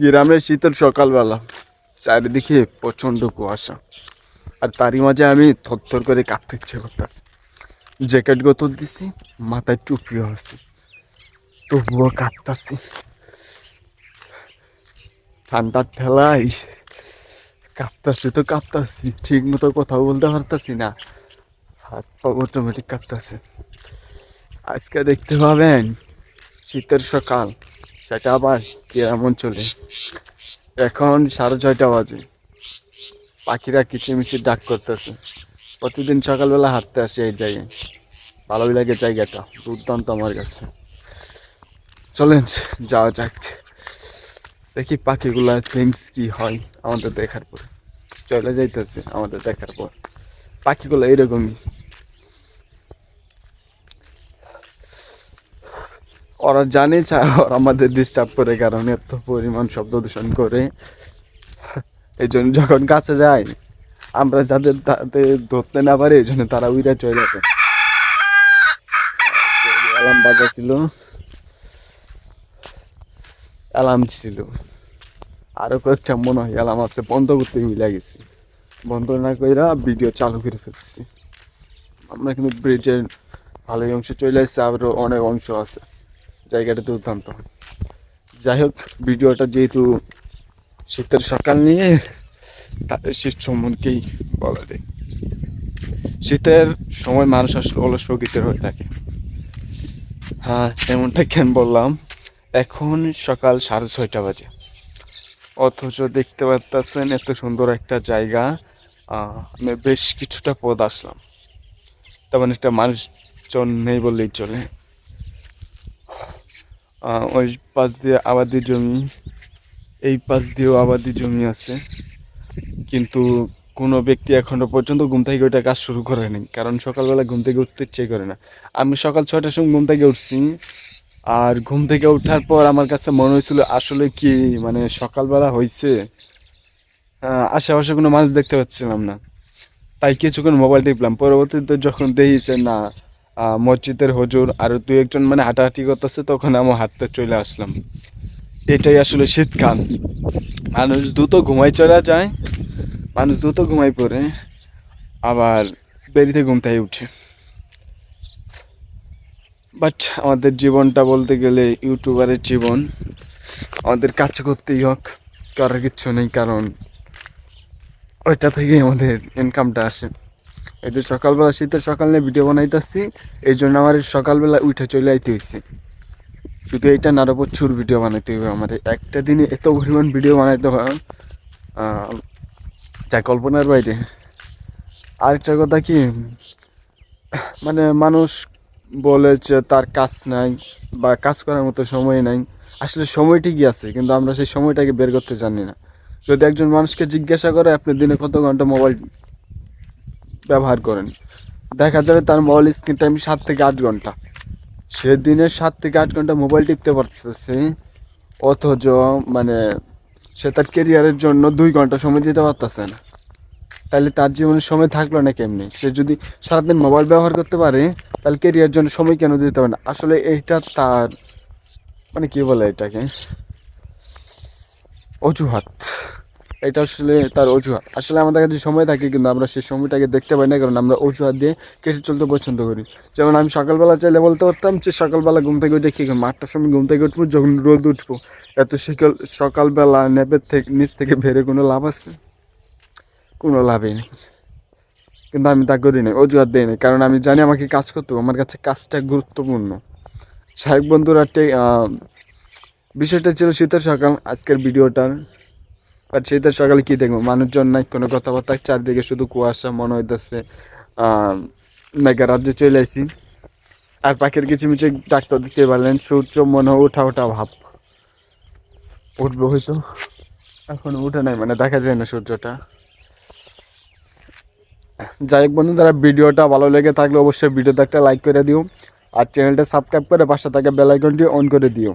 গ্রামের শীতের সকালবেলা, চারিদিকে প্রচণ্ড কুয়াশা। আর তারই মাঝে আমি থরথর করে কাঁপতে ইচ্ছে করতেছি। জ্যাকেট গতর দিছি, মাথায় টুপিও আছে তবুও কাঁপতাছি। ঠান্ডার ঠেলাই কাঁপতাছি তো কাঁপতাছি ঠিক মতো কথাও বলতে পারতাছি না। হাত পা অটোমেটিক কাঁপতাছে। আজকে দেখতে পাবেন, শীতের সকাল। সেটা আবার কেমন চলে এখন সাড়ে ছয়টা বাজে। পাখিরা কিচিমিচি ডাক করতেছে। প্রতিদিন সকালবেলা হাঁটতে আসি এই জায়গায়। ভালোই লাগে জায়গাটা। দুর্দান্ত আমার কাছে। চলেন, যাওয়া যাক। দেখি পাখিগুলা থিংস কি হয় আমাদের দেখার পর। চলে যাইতেছে আমাদের দেখার পর। পাখিগুলো এরকমই ওরা জানে ওরা আমাদের ডিস্টার্ব করে কারণ এত পরিমাণ শব্দ দূষণ করে। এই জন্য যখন কাছে যায়, আমরা যাদের তাতে ধরতে না পারি এই জন্য তারা উইরা চলে যাবে। অ্যালার্ম বাজা ছিল অ্যালার্ম ছিল। আরও কয়েকটা মনে হয় অ্যালার্ম আছে, বন্ধ করতে মিলে গেছি। বন্ধ না কইরা ভিডিও চালু করে ফেলছি। আমরা কিন্তু ব্রিজের ভালোই অংশ চলে আসছে আরও অনেক অংশ আছে। জায়গাটা দুর্দান্ত। যাই হোক ভিডিওটা যেহেতু শীতের সকাল নিয়ে তাদের শীত সম্বন্ধেই বলা যায়। শীতের সময় মানুষ আসলে অলস প্রকৃতির হয়ে থাকে। হ্যাঁ এমনটা কেন বললাম, এখন সকাল সাড়ে ছয়টা বাজে। অথচ দেখতে পাচ্ছেন এত সুন্দর একটা জায়গা আমি বেশ কিছুটা পথ আসলাম। তেমন একটা মানুষজন নেই বললেই চলে। ওই পাশ দিয়ে আবাদি জমি, এই পাশ দিয়েও আবাদি জমি আছে। কিন্তু কোনো ব্যক্তি এখনও পর্যন্ত ঘুম থেকে ওইটা কাজ শুরু করেনি, কারণ সকালবেলা ঘুম থেকে উঠতে ইচ্ছে করে না। আমি সকাল ছয়টার সময় ঘুম থেকে উঠছি, আর ঘুম থেকে ওঠার পর আমার কাছে মনে হয়েছিল, আসলে কি মানে সকালবেলা হয়েছে আশেপাশে কোনো মানুষ দেখতে পাচ্ছিলাম না। তাই কিছুক্ষণ মোবাইল টিপলাম। পরবর্তীতে যখন দেখেছে না মসজিদের হুজুর আর দু একজন মানে হাঁটাহাঁটি করতেছে, তখন আমি হাঁটতে চলে আসলাম। এটাই আসলে শীতকাল। মানুষ দ্রুত ঘুমাই চলে যায়, মানুষ দ্রুত ঘুমাই পড়ে, আবার দেরিতে ঘুম থেকে উঠে। বাট আমাদের জীবনটা বলতে গেলে ইউটিউবারের জীবন। আমাদের কাজ করতেই হোক করার কিচ্ছু নেই, কারণ ওইটা থেকেই আমাদের ইনকামটা আসে। এই যে সকালবেলা শীতের সকালে ভিডিও বানাইতেছি, এই জন্য আমার সকালবেলা উঠে চলে আইতে হয়েছে শুধু এইটা না, আরও প্রচুর ভিডিও বানাইতে হবে আমার। একটা দিনে এত পরিমাণ ভিডিও বানাইতে হয় যা কল্পনার বাইরে। আরেকটা কথা কি মানে মানুষ বলে যে তার কাজ নাই বা কাজ করার মতো সময় নাই। আসলে সময় ঠিকই আছে, কিন্তু আমরা সেই সময়টাকে বের করতে জানি না। যদি একজন মানুষকে জিজ্ঞাসা করে, আপনি দিনে কত ঘণ্টা মোবাইল ব্যবহার করেন। দেখা যাবে তার মোবাইল স্ক্রিন টাইম সাত থেকে আট ঘণ্টা। সে দিনে সাত থেকে আট ঘণ্টা মোবাইল টিপতে পারতেছে, অথচ মানে সে তার কেরিয়ারের জন্য দুই ঘণ্টা সময় দিতে পারতেছে না। তাহলে তার জীবনে সময় থাকল না কেমনি? সে যদি সারাদিন মোবাইল ব্যবহার করতে পারে, তাহলে কেরিয়ার জন্য সময় কেন দিতে পারে না? আসলে এইটা তার মানে কি বলে এটাকে? অজুহাত। এটা আসলে তার অজুহাত। আসলে আমাদের কাছে সময় থাকে কিন্তু আমরা সেই সময়টাকে দেখতে পাই না, কারণ আমরা অজুহাত দিয়ে কেটে চলতে পছন্দ করি। যেমন আমি সকালবেলা চাইলে বলতে পারতাম যে সকালবেলা ঘুম থেকে উঠে কী করব? আটটার সময় ঘুম থেকে উঠবো, যখন রোদ উঠবো। এত সকাল, সকালবেলা নেপের থেকে, নিচ থেকে বেরে কোনো লাভ আছে? কোনো লাভই নেই। কিন্তু আমি তা করি না অজুহাত দিই না কারণ আমি জানি আমাকে কাজ করতে হবে, আমার কাছে কাজটা গুরুত্বপূর্ণ। সাহেব বন্ধুরা বিষয়টা ছিল শীতের সকাল, আজকের ভিডিওটার। বাট শীতের সকালে কী দেখব? মানুষজন নাই কোনো কথাবার্তা চারদিকে শুধু কুয়াশা, মনে হইতেছে মেঘা রাজ্যে চলে আসি আর পাখির কিচিমিচি ডাক্তার দিতে পারলেন, সূর্য মনে হয় ওঠা ওঠা ভাব। উঠবে হয়তো। এখন উঠে নাই মানে দেখা যায় না সূর্যটা। যাই হোক বন্ধু যারা ভিডিওটা ভালো লেগে থাকলে অবশ্যই ভিডিওতে একটা লাইক করে দিও। আর চ্যানেলটা সাবস্ক্রাইব করে পাশে থাকা বেল আইকনটি অন করে দিও।